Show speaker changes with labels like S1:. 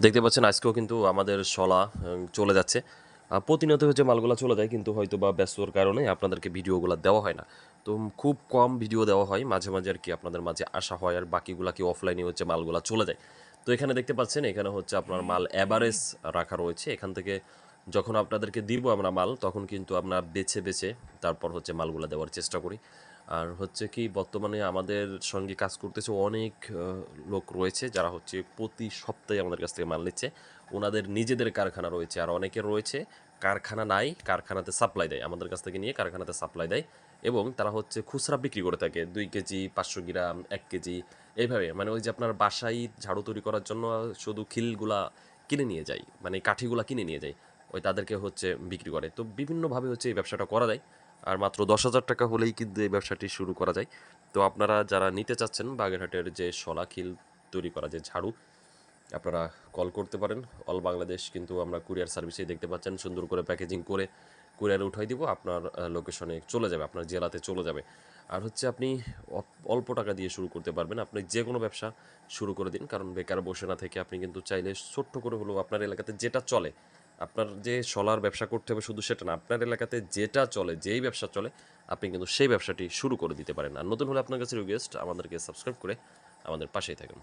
S1: দেখতে পাচ্ছেন আজকেও কিন্তু আমাদের উম, চলে যাচ্ছে। প্রতিনিয়ত হচ্ছে মালগুলো চলে যায় কিন্তু হয়তো বা ব্যস্তর কারণে আপনাদেরকে ভিডিওগুলো দেওয়া হয় না। তো খুব কম ভিডিও দেওয়া হয় মাঝে মাঝে আর কি আপনাদের মাঝে আসা হয় আর বাকিগুলা কি অফলাইনে হচ্ছে মালগুলো চলে যায়। তো এখানে দেখতে পাচ্ছেন এখানে হচ্ছে আপনার মাল অ্যাভারেজ রাখা রয়েছে। এখান থেকে যখন আপনাদেরকে দিব আমরা মাল তখন কিন্তু আমরা বেছে বেছে তারপর হচ্ছে মালগুলো দেওয়ার চেষ্টা করি। আর হচ্ছে কি, বর্তমানে আমাদের সঙ্গে কাজ করতেছে অনেক লোক রয়েছে যারা হচ্ছে প্রতি সপ্তাহে আমাদের কাছ থেকে মাল নিচ্ছে। ওনাদের নিজেদের কারখানা রয়েছে আর অনেকে রয়েছে, কারখানা নাই, কারখানাতে সাপ্লাই দেয়। আমাদের কাছ থেকে নিয়ে কারখানাতে সাপ্লাই দেয় এবং তারা হচ্ছে খুচরা বিক্রি করে থাকে। দুই কেজি, পাঁচশো গ্রাম, এক কেজি, এইভাবে। মানে ওই যে আপনার বাসায় ঝাড়ু তৈরি করার জন্য শুধু খিলগুলা কিনে নিয়ে যায় মানে কাঠিগুলা কিনে নিয়ে যায়। ওই তাদেরকে হচ্ছে বিক্রি করে। তো বিভিন্নভাবে হচ্ছে এই ব্যবসাটা করা যায়। আর মাত্র দশ হাজার টাকা হলেই কিন্তু এই ব্যবসাটি শুরু করা যায়। তো আপনারা যারা নিতে চাচ্ছেন, বাগেরহাটের যে শলা খিল তৈরি করা যে ঝাড়ু, আপনারা কল করতে পারেন। অল বাংলাদেশ কিন্তু আমরা কুরিয়ার সার্ভিসেই দেখতে পাচ্ছেন। সুন্দর করে প্যাকেজিং করে কুরিয়ারে উঠাই দিব। আপনার লোকেশনে চলে যাবে, আপনার জেলাতে চলে যাবে। আর হচ্ছে আপনি অল্প টাকা দিয়ে শুরু করতে পারবেন। আপনি যে কোনো ব্যবসা শুরু করে দিন। কারণ বেকার বসে না থেকে আপনি কিন্তু চাইলে ছোট্ট করে হলেও আপনার এলাকাতে যেটা চলে আপনার যে সোলার ব্যবসা করতে হবে শুধু সেটা না, আপনার এলাকাতে যেটা চলে, যেই ব্যবসা চলে, আপনি কিন্তু সেই ব্যবসাটি শুরু করে দিতে পারেন। আর নতুন হলে আপনার কাছে রিকোয়েস্ট আমাদেরকে সাবস্ক্রাইব করে আমাদের পাশেই থাকুন।